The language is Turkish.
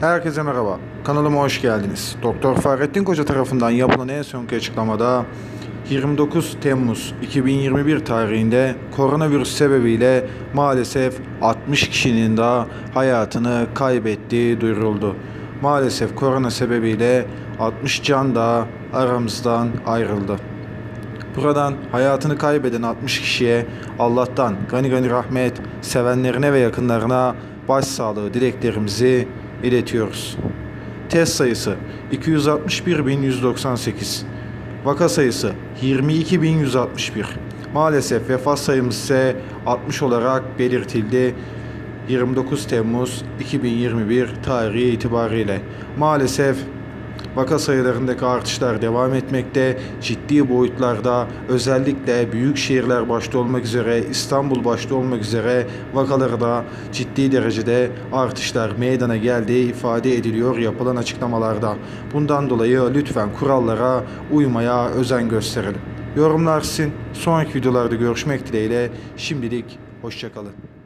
Herkese merhaba. Kanalıma hoş geldiniz. Doktor Fahrettin Koca tarafından yapılan en sonki açıklamada 29 Temmuz 2021 tarihinde koronavirüs sebebiyle maalesef 60 kişinin daha hayatını kaybettiği duyuruldu. Maalesef korona sebebiyle 60 can da aramızdan ayrıldı. Buradan hayatını kaybeden 60 kişiye Allah'tan gani gani rahmet, sevenlerine ve yakınlarına başsağlığı dileklerimizi iletiyoruz. Test sayısı 261.198. Vaka sayısı 22.161. Maalesef vefat sayımız ise 60 olarak belirtildi. 29 Temmuz 2021 tarihi itibariyle. Maalesef Vaka sayılarındaki artışlar devam etmekte. Ciddi boyutlarda özellikle büyük şehirler başta olmak üzere İstanbul başta olmak üzere vakalarda ciddi derecede artışlar meydana geldiği ifade ediliyor yapılan açıklamalarda. Bundan dolayı lütfen kurallara uymaya özen gösterelim. Yorumlar sizin. Sonraki videolarda görüşmek dileğiyle. Şimdilik hoşçakalın.